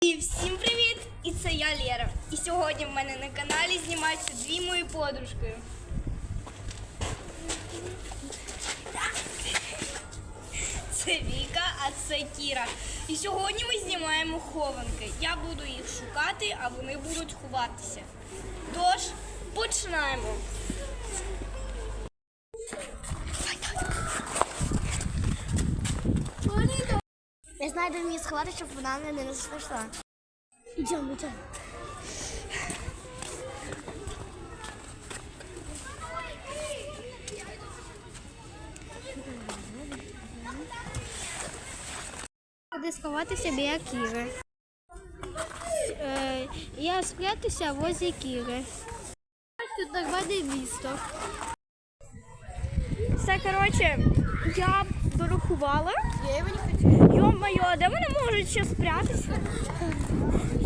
І всім привіт! І це я Лера. І сьогодні в мене на каналі знімаються дві мої подружки. Це Віка, а це Кіра. І сьогодні ми знімаємо хованки. Я буду їх шукати, а вони будуть ховатися. Тож, починаємо. Я знаю, де мені сховати, щоб вона мене не знайшла. Йдемо, йдемо. Куди сховатися біля Кіри. Е, я спрятався возле Кіри. Тут нормальне місто. Все, коротше, я дорахувала. Йо-моє, а де вони можуть ще спрятатися?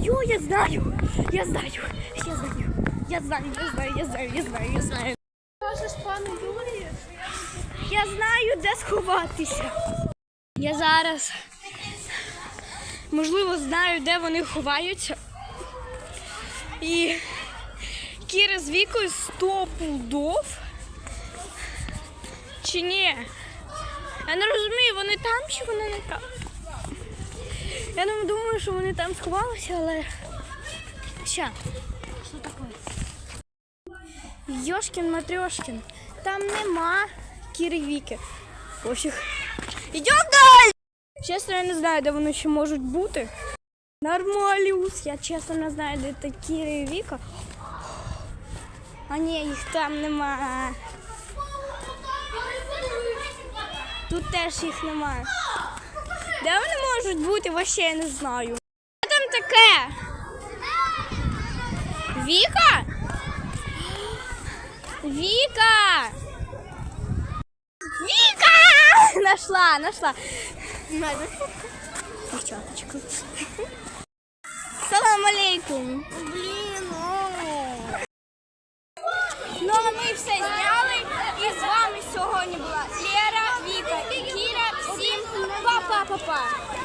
Йо, я знаю, я знаю, я знаю, я знаю, я знаю, я знаю, я знаю, я знаю. Кажеш пану Юрію? Я знаю, де сховатися. Я зараз, можливо, знаю, де вони ховаються. І Кіра з Вікою сто пудов. Чи ні? Я не розумію, вони там чи вони не там. Я не думаю, що вони там сховалися, але. Ща. Що таке? Йошкін Матрьошкін. Там нема Кіри Віки. Пофіг. Ідемо далі! Чесно, я не знаю, де вони ще можуть бути. Нормалюс. Я чесно не знаю, де та Кіра Віка. А ні, їх там нема. Тут теж їх немає. Де вони можуть бути, вообще я не знаю. Що там таке? Віка? Віка! Віка! Нашла, нашла. Дівчаточку. Салам алейкум. Блін, ну. Ну а ми все зняли. І з вами сьогодні була papai.